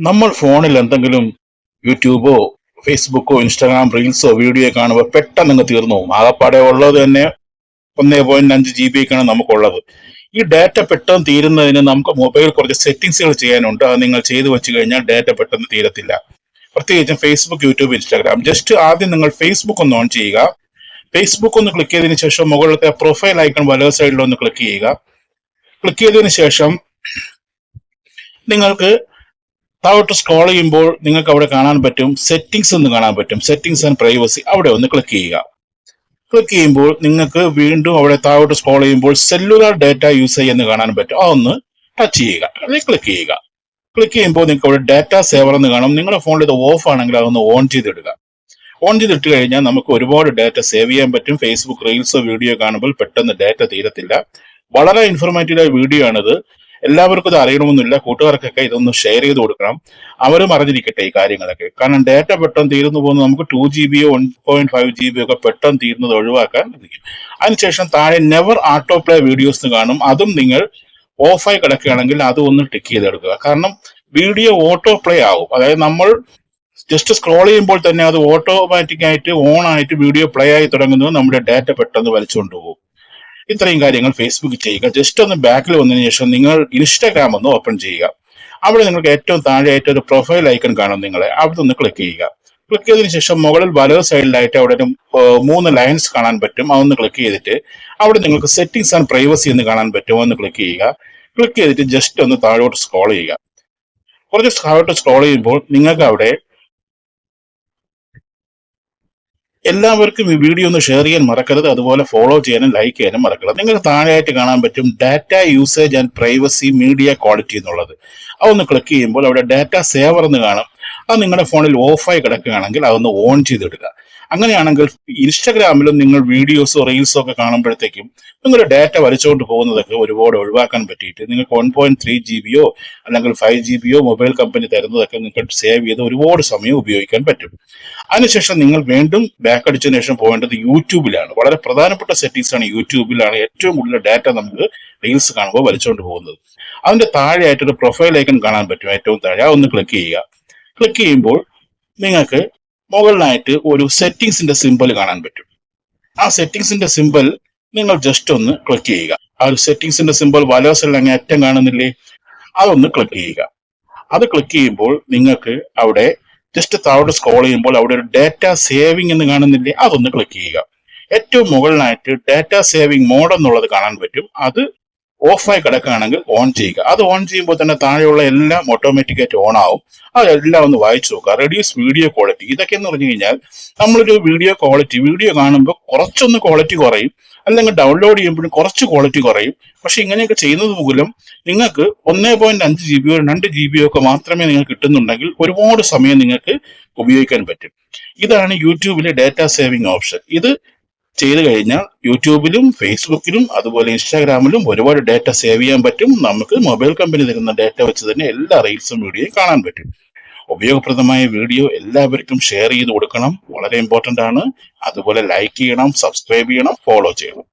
നമ്മൾ ഫോണിൽ എന്തെങ്കിലും യൂട്യൂബോ ഫേസ്ബുക്കോ ഇൻസ്റ്റാഗ്രാം റീൽസോ വീഡിയോ കാണുമ്പോൾ പെട്ടെന്ന് അങ്ങ് തീർന്നു പോകും. ആകപ്പാടെ ഉള്ളത് തന്നെ ഒന്നേ പോയിന്റ് അഞ്ച് ജി ബി ഒക്കെയാണ് നമുക്കുള്ളത്. ഈ ഡാറ്റ പെട്ടെന്ന് തീരുന്നതിന് നമുക്ക് മൊബൈൽ കുറച്ച് സെറ്റിങ്സുകൾ ചെയ്യാനുണ്ട്. അത് നിങ്ങൾ ചെയ്തു വെച്ച് കഴിഞ്ഞാൽ ഡാറ്റ പെട്ടെന്ന് തീരത്തില്ല. പ്രത്യേകിച്ചും ഫേസ്ബുക്ക് യൂട്യൂബ് ഇൻസ്റ്റാഗ്രാം ജസ്റ്റ് ആദ്യം നിങ്ങൾ ഫേസ്ബുക്ക് ഒന്ന് ഓൺ ചെയ്യുക. ഫേസ്ബുക്ക് ഒന്ന് ക്ലിക്ക് ചെയ്തതിന് ശേഷം മുകളിലത്തെ പ്രൊഫൈൽ ഐക്കൺ വലത് സൈഡിൽ ഒന്ന് ക്ലിക്ക് ചെയ്യുക. ക്ലിക്ക് ചെയ്തതിന് ശേഷം നിങ്ങൾക്ക് താഴോട്ട് സ്ക്രോൾ ചെയ്യുമ്പോൾ നിങ്ങൾക്ക് അവിടെ കാണാൻ പറ്റും സെറ്റിംഗ്സ് എന്ന് കാണാൻ പറ്റും. സെറ്റിംഗ്സ് ആൻഡ് പ്രൈവസി അവിടെ ഒന്ന് ക്ലിക്ക് ചെയ്യുക. ക്ലിക്ക് ചെയ്യുമ്പോൾ നിങ്ങൾക്ക് വീണ്ടും അവിടെ താഴോട്ട് സ്ക്രോൾ ചെയ്യുമ്പോൾ സെല്ലുലാർ ഡാറ്റ യൂസ് എന്ന് കാണാൻ പറ്റും. അതൊന്ന് ടച്ച് ചെയ്യുക. അല്ലെങ്കിൽ ക്ലിക്ക് ചെയ്യുക. ക്ലിക്ക് ചെയ്യുമ്പോൾ നിങ്ങൾക്ക് അവിടെ ഡാറ്റ സേവർ എന്ന് കാണും. നിങ്ങളുടെ ഫോണിൽ ഇത് ഓഫ് ആണെങ്കിൽ അതൊന്ന് ഓൺ ചെയ്തിടുക. ഓൺ ചെയ്തിട്ട് കഴിഞ്ഞാൽ നമുക്ക് ഒരുപാട് ഡാറ്റ സേവ് ചെയ്യാൻ പറ്റും. ഫേസ്ബുക്ക് റീൽസോ വീഡിയോ കാണുമ്പോൾ പെട്ടെന്ന് ഡാറ്റ തീരത്തില്ല. വളരെ ഇൻഫോർമേറ്റീവ് ആയ വീഡിയോ ആണിത്. എല്ലാവർക്കും ഇത് അറിയണമെന്നില്ല. കൂട്ടുകാർക്കൊക്കെ ഇതൊന്ന് ഷെയർ ചെയ്ത് കൊടുക്കണം. അവരും അറിഞ്ഞിരിക്കട്ടെ ഈ കാര്യങ്ങളൊക്കെ. കാരണം ഡാറ്റ പെട്ടെന്ന് തീർന്നു പോകുന്നത് നമുക്ക് two G ബിയോ one point five G B ഒക്കെ പെട്ടെന്ന് തീരുന്നത് ഒഴിവാക്കാൻ സാധിക്കും. അതിനുശേഷം താഴെ നെവർ ആട്ടോ പ്ലേ വീഡിയോസ് കാണും. അതും നിങ്ങൾ ഓഫായി കിടക്കുകയാണെങ്കിൽ അത് ഒന്ന് ടിക്ക് ചെയ്തെടുക്കുക. കാരണം വീഡിയോ ഓട്ടോ പ്ലേ ആവും. അതായത് നമ്മൾ ജസ്റ്റ് സ്ക്രോൾ ചെയ്യുമ്പോൾ തന്നെ അത് ഓട്ടോമാറ്റിക് ആയിട്ട് ഓൺ ആയിട്ട് വീഡിയോ പ്ലേ ആയി തുടങ്ങുന്നത് നമ്മുടെ ഡാറ്റ പെട്ടെന്ന് വലിച്ചുകൊണ്ട് പോകും. ഇത്രയും കാര്യങ്ങൾ ഫേസ്ബുക്ക് ചെയ്യുക. ജസ്റ്റ് ഒന്ന് ബാക്കിൽ വന്നതിന് ശേഷം നിങ്ങൾ ഇൻസ്റ്റാഗ്രാം ഒന്ന് ഓപ്പൺ ചെയ്യുക. അവിടെ നിങ്ങൾക്ക് ഏറ്റവും താഴെയായിട്ട് ഒരു പ്രൊഫൈൽ ഐക്കൺ കാണും നിങ്ങളെ. അവിടെ ഒന്ന് ക്ലിക്ക് ചെയ്യുക. ക്ലിക്ക് ചെയ്തതിന് ശേഷം മുകളിൽ വലത് സൈഡിലായിട്ട് അവിടെ ഒരു മൂന്ന് ലൈൻസ് കാണാൻ പറ്റും. അതൊന്ന് ക്ലിക്ക് ചെയ്തിട്ട് അവിടെ നിങ്ങൾക്ക് സെറ്റിംഗ്സ് ആൻഡ് പ്രൈവസി എന്ന് കാണാൻ പറ്റും. ഒന്ന് ക്ലിക്ക് ചെയ്യുക. ക്ലിക്ക് ചെയ്തിട്ട് ജസ്റ്റ് ഒന്ന് താഴോട്ട് സ്ക്രോൾ ചെയ്യുക. കുറച്ച് താഴോട്ട് സ്ക്രോൾ ചെയ്യുമ്പോൾ നിങ്ങൾക്ക് അവിടെ എല്ലാവർക്കും ഈ വീഡിയോ ഒന്ന് ഷെയർ ചെയ്യാൻ മറക്കരുത്. അതുപോലെ ഫോളോ ചെയ്യാനും ലൈക്ക് ചെയ്യാനും മറക്കരുത്. നിങ്ങൾക്ക് താഴെയായിട്ട് കാണാൻ പറ്റും data usage and privacy media quality എന്നുള്ളത്. അതൊന്ന് ക്ലിക്ക് ചെയ്യുമ്പോൾ അവിടെ ഡാറ്റ സേവർ എന്ന് കാണും. അത് നിങ്ങളുടെ ഫോണിൽ ഓഫായി കിടക്കുകയാണെങ്കിൽ അതൊന്ന് ഓൺ ചെയ്തിടുക. അങ്ങനെയാണെങ്കിൽ ഇൻസ്റ്റഗ്രാമിലും നിങ്ങൾ വീഡിയോസോ റീൽസോ ഒക്കെ കാണുമ്പോഴത്തേക്കും നിങ്ങളുടെ ഡാറ്റ വലിച്ചുകൊണ്ട് പോകുന്നതൊക്കെ ഒരുപാട് ഒഴിവാക്കാൻ പറ്റിയിട്ട് നിങ്ങൾക്ക് വൺ പോയിന്റ് ത്രീ ജി ബിയോ അല്ലെങ്കിൽ ഫൈവ് ജി ബിയോ മൊബൈൽ കമ്പനി തരുന്നതൊക്കെ നിങ്ങൾക്ക് സേവ് ചെയ്ത് ഒരുപാട് സമയം ഉപയോഗിക്കാൻ പറ്റും. അതിനുശേഷം നിങ്ങൾ വീണ്ടും ബാക്ക് അടിച്ചതിന് ശേഷം പോകേണ്ടത് യൂട്യൂബിലാണ്. വളരെ പ്രധാനപ്പെട്ട സെറ്റിംഗ്സ് ആണ് യൂട്യൂബിലാണ് ഏറ്റവും കൂടുതൽ ഡാറ്റ നമുക്ക് റീൽസ് കാണുമ്പോൾ വലിച്ചുകൊണ്ട് പോകുന്നത്. അതിന്റെ താഴെയായിട്ടൊരു പ്രൊഫൈൽ ഐക്കൺ കാണാൻ പറ്റും ഏറ്റവും താഴെ. ഒന്ന് ക്ലിക്ക് ചെയ്യുക. ക്ലിക്ക് ചെയ്യുമ്പോൾ നിങ്ങൾക്ക് മുകളിലായിട്ട് ഒരു സെറ്റിംഗ്സിന്റെ സിമ്പിൾ കാണാൻ പറ്റും. ആ സെറ്റിംഗ്സിന്റെ സിമ്പിൾ നിങ്ങൾ ജസ്റ്റ് ഒന്ന് ക്ലിക്ക് ചെയ്യുക. ആ ഒരു സെറ്റിംഗ്സിന്റെ സിമ്പിൾ വലവസല്ല അങ്ങ് അറ്റം കാണുന്നില്ലേ? അതൊന്ന് ക്ലിക്ക് ചെയ്യുക. അത് ക്ലിക്ക് ചെയ്യുമ്പോൾ നിങ്ങൾക്ക് അവിടെ ജസ്റ്റ് താഴോട്ട് സ്ക്രോൾ ചെയ്യുമ്പോൾ അവിടെ ഒരു ഡാറ്റ സേവിംഗ് എന്ന് കാണുന്നില്ലേ? അതൊന്ന് ക്ലിക്ക് ചെയ്യുക. ഏറ്റവും മുകളിലായിട്ട് ഡാറ്റ സേവിംഗ് മോഡ് എന്നുള്ളത് കാണാൻ പറ്റും. അത് ഓഫായി കിടക്കുകയാണെങ്കിൽ ഓൺ ചെയ്യുക. അത് ഓൺ ചെയ്യുമ്പോൾ തന്നെ താഴെയുള്ള എല്ലാം ഓട്ടോമാറ്റിക്കായിട്ട് ഓൺ ആവും. അതെല്ലാം ഒന്ന് വായിച്ചു നോക്കുക. റെഡ്യൂസ് വീഡിയോ ക്വാളിറ്റി ഇതൊക്കെ എന്ന് പറഞ്ഞു കഴിഞ്ഞാൽ നമ്മളൊരു വീഡിയോ ക്വാളിറ്റി വീഡിയോ കാണുമ്പോൾ കുറച്ചൊന്ന് ക്വാളിറ്റി കുറയും. അല്ലെങ്കിൽ ഡൗൺലോഡ് ചെയ്യുമ്പോഴും കുറച്ച് ക്വാളിറ്റി കുറയും. പക്ഷെ ഇങ്ങനെയൊക്കെ ചെയ്യുന്നത് മൂലം നിങ്ങൾക്ക് ഒന്നേ പോയിന്റ് അഞ്ച് ജി ബിയോ രണ്ട് ജി ബിയോ ഒക്കെ മാത്രമേ നിങ്ങൾക്ക് കിട്ടുന്നുണ്ടെങ്കിൽ ഒരുപാട് സമയം നിങ്ങൾക്ക് ഉപയോഗിക്കാൻ പറ്റും. ഇതാണ് യൂട്യൂബിലെ ഡാറ്റ സേവിംഗ് ഓപ്ഷൻ ഇത് ചെയ്തു കഴിഞ്ഞാൽ യൂട്യൂബിലും ഫേസ്ബുക്കിലും അതുപോലെ ഇൻസ്റ്റാഗ്രാമിലും ഒരുപാട് ഡാറ്റ സേവ് ചെയ്യാൻ പറ്റും. നമുക്ക് മൊബൈൽ കമ്പനി തരുന്ന ഡാറ്റ വെച്ച് തന്നെ എല്ലാ റീൽസും വീഡിയോയും കാണാൻ പറ്റും. ഉപയോഗപ്രദമായ വീഡിയോ എല്ലാവർക്കും ഷെയർ ചെയ്ത് കൊടുക്കണം. വളരെ ഇമ്പോർട്ടന്റ് ആണ്. അതുപോലെ ലൈക്ക് ചെയ്യണം സബ്സ്ക്രൈബ് ചെയ്യണം ഫോളോ ചെയ്യണം.